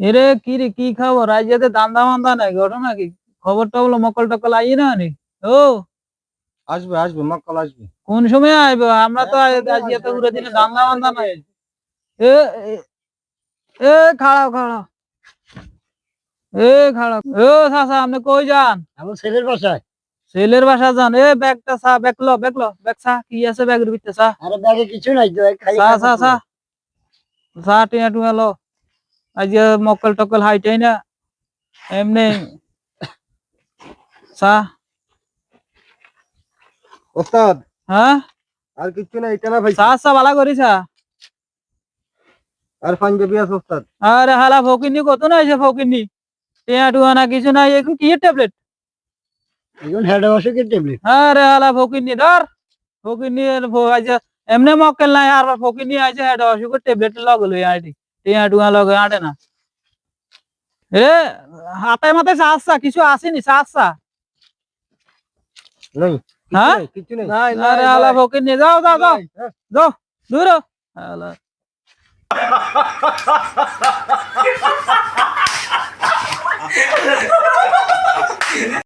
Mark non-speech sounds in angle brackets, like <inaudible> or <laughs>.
এরে কি রে কি খবর? রাজ্যতে দান্দা মান্দা নাই ঘটনা কি? খবর টবল মকল টকল আই না নি? ও? আসবে আসবে মক্কল আসবে। কোন সময় আইব? আমরা তো আজকে তো পুরো দিনে দান্দা মান্দা নাই। এ এ- খাড়াও খাড়াও। এ খাড়াও। ও সাসা আপনি কই যান? আমার ছেলের বাসায়। ছেলের বাসা যান। এ ব্যাগটা সা ব্যাগ লো ব্যাগ সা কি আছে ব্যাগের ভিতরে সা? আরে ব্যাগে কিছু নাই তো খালি সা সা সা। সা টিয়া টুয়া লো। আজ মকল টকল হাইটাই না এমনি সা ওস্তাদ হ্যাঁ আর কিছু নাই এটা না ভাই সা সা ভালো করিসা আর পাঞ্জাবি আছে ওস্তাদ আরে হালা ফকিনি কত না এসে ফকিনি টিয়া টুয়া না কিছু নাই এখন কি ট্যাবলেট এখন হেড অসুখের ট্যাবলেট আরে হালা ফকিনি ধর ফকিনি এর ফ- আজ এমনি মক্কেল নাই আর ফকিনি আছে এটা অসুখ ট্যাবলেট লগ লই আইডি টিয়া টুয়া লগে আটে না। এ হাতে মাতে সাহসা কিছু আসেনি সাহসা। হ্যাঁ? কিছু নেই আরে আলা ভোকে নিয়ে যাও যাও যাও যাও <laughs>